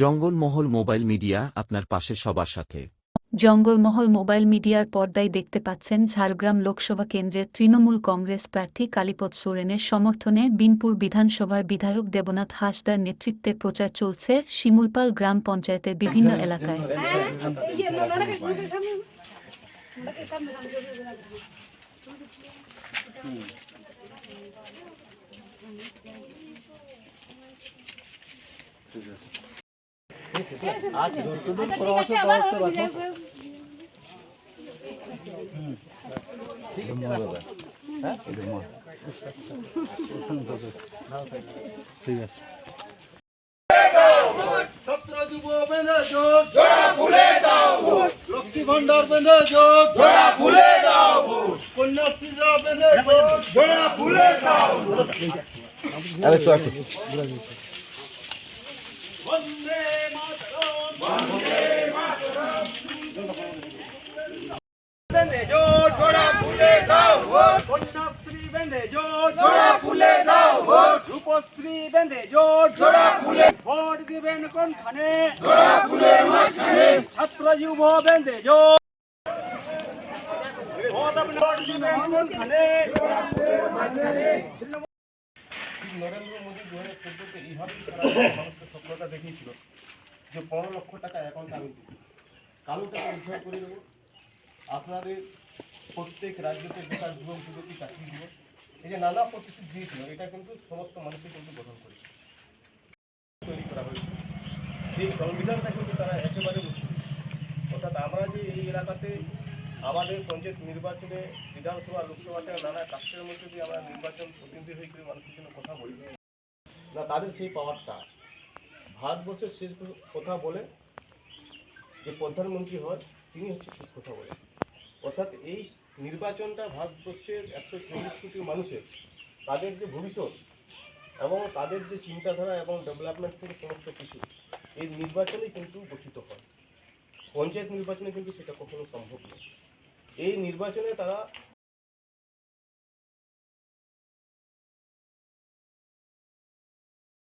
Jangalmahal mobile media আপনার পাশে সবার সাথে। জঙ্গলমহল মোবাইল মিডিয়ার পর্দায় দেখতে পাচ্ছেন ঝাড়গ্রাম লোকসভা কেন্দ্রের তৃণমূল কংগ্রেস প্রার্থী কালীপদ সোরেনের সমর্থনে বিনপুর বিধানসভার বিধায়ক দেবনাথ হাসদার নেতৃত্বে প্রচার চলছে শিমুলপাল গ্রাম পঞ্চায়েতের বিভিন্ন এলাকায়। ছাত্র যুব বেঁধে জোট জোড়া ফুলে দাও লক্ষ্মী ভান্ডার বেঁধে জোট জোড়া ফুলে দাও ভোট কন্যাশ্রীরা বেঁধে জোট জোড়া ফুলে দাও রূপশ্রী বেঁধে জোট জোড়া ফুলে ভোট। দিবেন কোনখানে? জোড়া ফুলের মাঝখানে। ছাত্র যুব বেঁধে জোট ভোট ভোট দিবেন কোনখানে? নরেন্দ্র মোদী দু হাজার চোদ্দোতে এইভাবেই তারা দেখিয়েছিল যে পনেরো লক্ষ টাকা অ্যাকাউন্টে আমি দেবো কালো টাকা উদ্ধার করে দেবো। আপনাদের প্রত্যেক রাজ্যতে বেকার যুবক যুবতী চাকরি দিব। এই যে নানা প্রতিশ্রুতি দিয়েছিল, এটা কিন্তু সমস্ত মানুষই কিন্তু গ্রহণ করেছে। তৈরি করা হয়েছে। সেই সংবিধানটা কিন্তু তারা একেবারে মুছে অর্থাৎ আমরা যে এই এলাকাতে আমাদের পঞ্চায়েত নির্বাচনে বিধানসভা, লোকসভাতে নানা কাস্টের মধ্যে দিয়ে আমরা নির্বাচন প্রতিনিধি হয়ে মানুষের জন্য কথা বলি। না, তাদের সেই পাওয়ারটা আছে। ভারতবর্ষের শেষ কথা বলে যে প্রধানমন্ত্রী হয় তিনি হচ্ছে শেষ কথা বলে। অর্থাৎ এই নির্বাচনটা ভারতবর্ষের একশো চল্লিশ কোটি মানুষের, তাদের যে ভবিষ্যৎ এবং তাদের যে চিন্তাধারা এবং ডেভেলপমেন্ট থেকে সমস্ত কিছু, এই নির্বাচনে কিন্তু গঠিত হয়। পঞ্চায়েত নির্বাচনে কিন্তু সেটা কখনো সম্ভব নয়। এই নির্বাচনে তারা